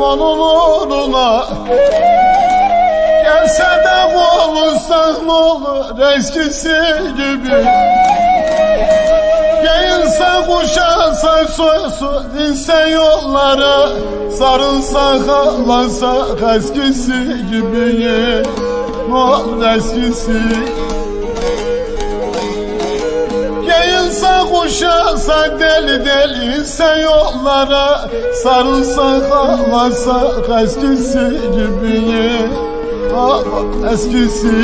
onun uğruna Gelse de konuşsak ne olur eskisi gibi. Giyinse kuşansak soysu dinse yollara. Sarılsak ağlasak eskisi gibi. Ne olur eskisi Giyinse kuşansak deli deli inse yollara Sarılsak ağlasak eskisi gibi Ah eskisi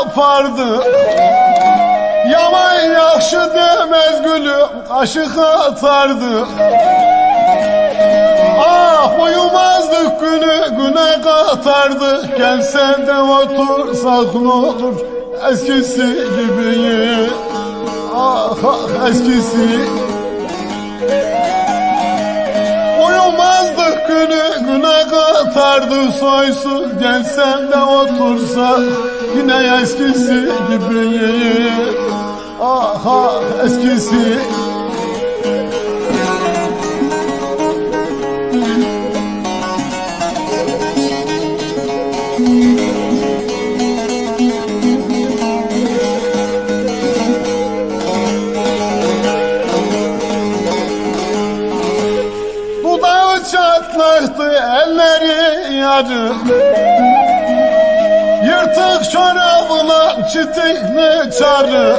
yapardı. Yaman yakşı demez gülüm kaşık atardı. Ah uyumazdık günü güne katardı. Gelsen de otursak ne olur eskisi gibi Ah ah eskisi katardı soysuz Gelsen de otursa yine eskisi gibi Ah ah eskisi çatlaktı elleri yarı Yırtık çorabına çitikli çarı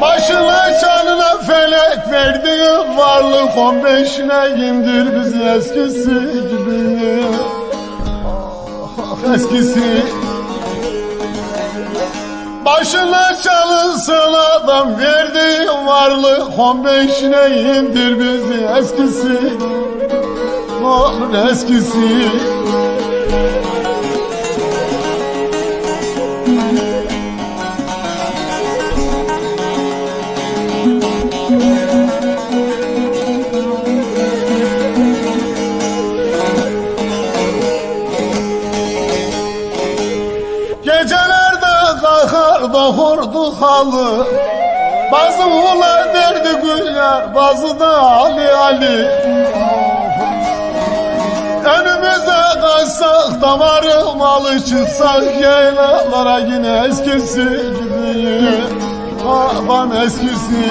Başına çanına felek verdiği varlık on beşine indir bizi eskisi gibi. Ah, eskisi. Başına çalınsın varlık on beşine indir bizi eskisi. Olur eskisi. Gecelerde kalkar da hurdu halı Bazı ula derdi güller Bazı da Ali Ali. Önümüze kaçsak damarı malı Çıksak yaylalara yine eskisi gibi Aman eskisi.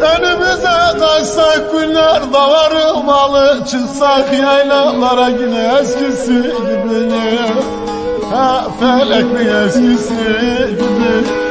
Önümüze kaçsak günler davarı malı Çıksak yaylalara yine eskisi gibi Ha felek mi eskisi gibi